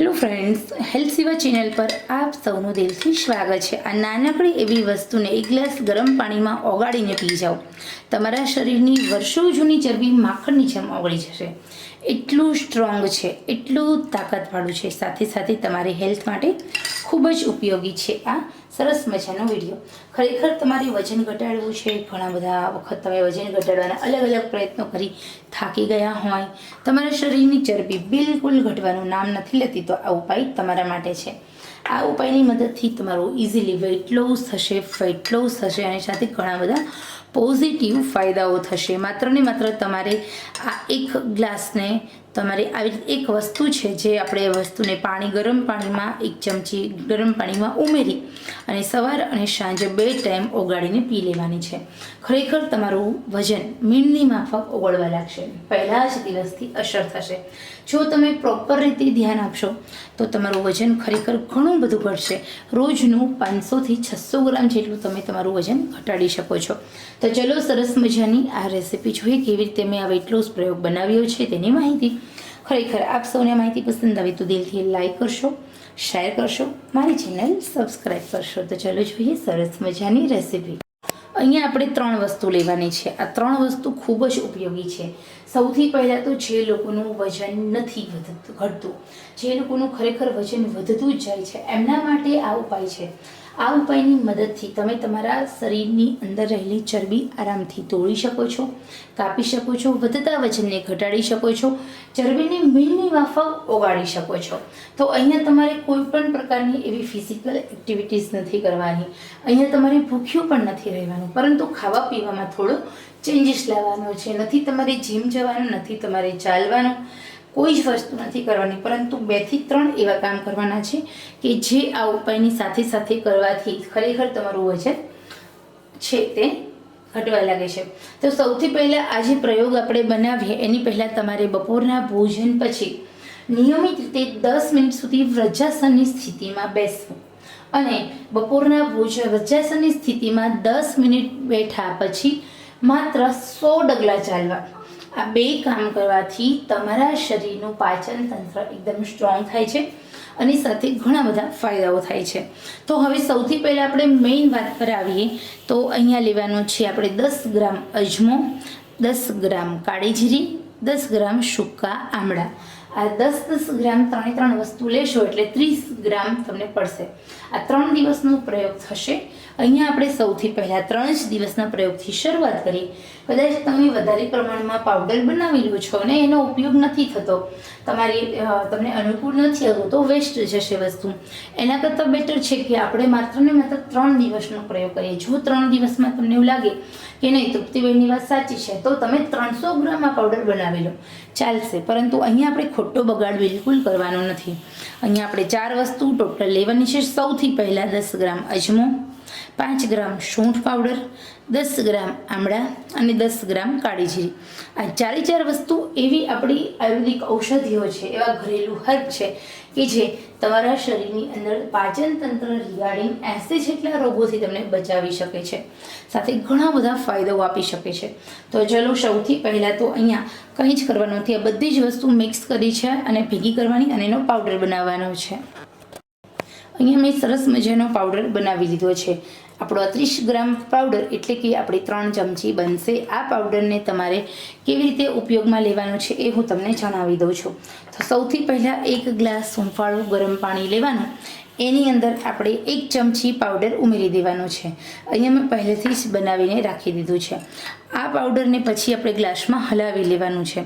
Hello friends, health સેવા channel પર આપ સૌનું દિલથી સ્વાગત છે. આ નાનકડી એવી વસ્તુને એક ગ્લાસ ગરમ પાણીમાં ઓગાળીને પી જાઓ. તમારા શરીરની વર્ષો જૂની ચરબી માખણની જેમ ઓગળી જશે. એટલું સ્ટ્રોંગ છે, એટલું તાકાતવાળું છે. સાથે સાથે તમારી હેલ્થ માટે ખૂબ જ ઉપયોગી છે આ સરસ મજાનો વીડિયો. ખરેખર તમારે વજન ઘટાડવું છે, ઘણા બધા વખત તમે વજન ઘટાડવાના અલગ અલગ પ્રયત્નો કરી થાકી ગયા હોય, તમારા શરીરની ચરબી બિલકુલ ઘટવાનું નામ નથી લેતી તો આ ઉપાય તમારા માટે છે. આ ઉપાયની મદદથી તમારું ઇઝીલી વેઇટ લોસ થશે ફેટ લોસ થશે અને સાથે ઘણા બધા પોઝિટિવ ફાયદાઓ થશે. માત્ર ને માત્ર તમારે આ એક ગ્લાસને તમારે આવી એક વસ્તુ છે જે આપણે વસ્તુને પાણી, ગરમ પાણીમાં એક ચમચી ગરમ પાણીમાં ઉમેરી અને સવાર અને સાંજે બે ટાઈમ ઓગાળીને પી લેવાની છે. ખરેખર તમારું વજન મીણની માફક ઓગળવા લાગશે. પહેલા જ દિવસથી અસર થશે. જો તમે પ્રોપર રીતે ધ્યાન આપશો, તો તમારું વજન ખરેખર ઘણું બધું ઘટશે. રોજનું પાંચસોથી છસો ગ્રામ જેટલું તમે તમારું વજન ઘટાડી શકો છો. તો ચલો સરસ મજાની આ રેસીપી જોઈએ કેવી રીતે મેં આ વેટ લોસ પ્રયોગ બનાવ્યો છે તેની માહિતી ખરેખર આપ સૌને માહિતી પસંદ આવી તો દિલથી લાઈક કરશો શેર કરશો, મારી ચેનલ સબસ્ક્રાઈબ કરશો. તો ચાલો જોઈએ સરસ મજાની રેસીપી અહીંયા આપણે ત્રણ વસ્તુ લેવાની છે. આ ત્રણ વસ્તુ ખૂબ જ ઉપયોગી છે. સૌથી પહેલાં તો જે લોકોનું વજન નથી વધતું, ઘટતું, જે લોકોનું ખરેખર વજન વધતું જ જાય છે, એમના માટે આ ઉપાય છે. આ ઉપાયની મદદથી તમે તમારા શરીરની અંદર રહેલી ચરબી આરામથી તોડી શકો છો, કાપી શકો છો, વધતા વજનને ઘટાડી શકો છો, ચરબીને મીલની માફક ઓગાળી શકો છો. તો અહીંયા તમારે કોઈ પણ પ્રકારની એવી ફિઝિકલ એક્ટિવિટીઝ નથી કરવાની. અહીંયા તમારે ભૂખ્યું પણ નથી રહેવાનું. પરંતુ ખાવા પીવામાં થોડો ચેન્જીસ લાવવાનો છે. નથી તમારે જીમ જવાનું, નથી તમારે ચાલવાનું. કોઈ જ વસ્તુ નથી કરવાની, પરંતુ બેથી ત્રણ એવા કામ કરવાના છે કે જે આ ઉપાયની સાથે સાથે કરવાથી ખરેખર તમારું વજન છે તે ઘટવા લાગે છે. તો સૌથી પહેલાં આ જે પ્રયોગ આપણે બનાવીએ, એની પહેલાં તમારે બપોરના ભોજન પછી નિયમિત રીતે દસ મિનિટ સુધી વ્રજાસનની સ્થિતિમાં બેસવું. અને બપોરના ભોજન વ્રજાસનની સ્થિતિમાં દસ મિનિટ બેઠા પછી માત્ર સો ડગલા ચાલવા. આ બે કામ કરવાથી તમારા શરીરનું પાચન તંત્ર એકદમ સ્ટ્રોંગ થાય છે અને સાથે ઘણા બધા ફાયદાઓ થાય છે. તો હવે સૌથી પહેલાં આપણે મેઇન વાત પર આવીએ, તો અહીંયા લેવાનું છે આપણે દસ ગ્રામ અજમો, દસ ગ્રામ કાળી જીરી દસ ગ્રામ સૂકા આમળા. આ દસ દસ ગ્રામ ત્રણે ત્રણ વસ્તુ લેશો એટલે ત્રીસ ગ્રામ તમને પડશે. આ ત્રણ દિવસનો પ્રયોગ થશે. અહીંયા આપણે સૌથી પહેલાં ત્રણ જ દિવસના પ્રયોગથી શરૂઆત કરી. કદાચ તમે વધારે પ્રમાણમાં પાવડર બનાવી લો છો અને એનો ઉપયોગ નથી થતો. તમારી તમને અનુકૂળ નથી આવતો તો વેસ્ટ જશે વસ્તુ. એના કરતાં બેટર છે કે આપણે માત્ર ને માત્ર ત્રણ દિવસનો પ્રયોગ કરીએ. જો ત્રણ દિવસમાં તમને એવું લાગે કે નહીં, તૃપ્તિબેનની વાત સાચી છે, તો તમે ત્રણસો ગ્રામ આ પાવડર બનાવી લો. ચાલશે. પરંતુ અહીંયા આપણે ખોટો બગાડ બિલકુલ કરવાનો નથી. અહીંયા આપણે ચાર વસ્તુ ટોટલ લેવાની છે. સૌથી પહેલાં દસ ગ્રામ અજમો પાંચ ગ્રામ સૂંઠ પાવડર, દસ ગ્રામ આમળા અને દસ ગ્રામ કાળી જીરી આ ચારે ચાર વસ્તુ એવી આપણી આયુર્વેદિક ઔષધિઓ છે, એવા ઘરેલું હર્બ છે કે જે તમારા શરીરની અંદર પાચન તંત્ર રિગાર્ડિંગ એસી જેટલા રોગોથી તમને બચાવી શકે છે. સાથે ઘણા બધા ફાયદાઓ આપી શકે છે. તો ચલો સૌથી પહેલાં તો અહીંયા કંઈ જ કરવાનું નથી. આ બધી જ વસ્તુ મિક્સ કરી છે અને ભેગી કરવાની અને એનો પાવડર બનાવવાનો છે. અહીંયા મેં સરસ મજાનો પાવડર બનાવી લીધો છે. આપણો ત્રીસ ગ્રામ પાવડર એટલે કે આપણી ત્રણ ચમચી બનશે. આ પાવડરને તમારે કેવી રીતે ઉપયોગમાં લેવાનો છે એ હું તમને જણાવી દઉં છું. તો સૌથી પહેલાં એક ગ્લાસ હુંફાળું ગરમ પાણી લેવાનું. એની અંદર આપણે એક ચમચી પાવડર ઉમેરી દેવાનો છે. અહીંયા મેં પહેલેથી જ બનાવીને રાખી દીધું છે. આ પાવડરને પછી આપણે ગ્લાસમાં હલાવી લેવાનું છે.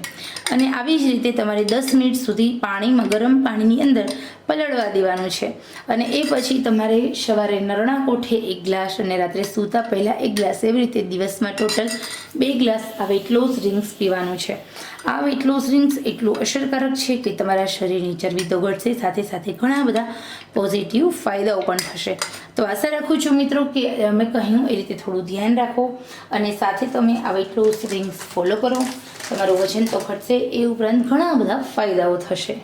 અને આવી જ રીતે તમારે દસ મિનિટ સુધી પાણીમાં ગરમ પાણીની અંદર પલળવા દેવાનું છે. અને એ પછી તમારે સવારે નરણા કોઠે એક ગ્લાસ અને રાત્રે સૂતા પહેલાં એક ગ્લાસ એવી રીતે દિવસમાં ટોટલ બે ગ્લાસ આ વેટ લોસ ડ્રિંક્સ પીવાનું છે. આ વેટ લોસ ડ્રિંક્સ એટલું અસરકારક છે કે તમારા શરીરની ચરબી તો ઘટશે, સાથે સાથે ઘણા બધા પોઝિટિવ ફાયદાઓ પણ થશે. તો આશા રાખું છું મિત્રો કે અમે કહ્યું એ રીતે થોડું ધ્યાન રાખો અને સાથે તમે આ વેટ રિંગ્સ ડ્રિંક્સ ફોલો કરો. તમારું વજન તો ઘટશે એ ઉપરાંત ઘણા બધા ફાયદાઓ થશે.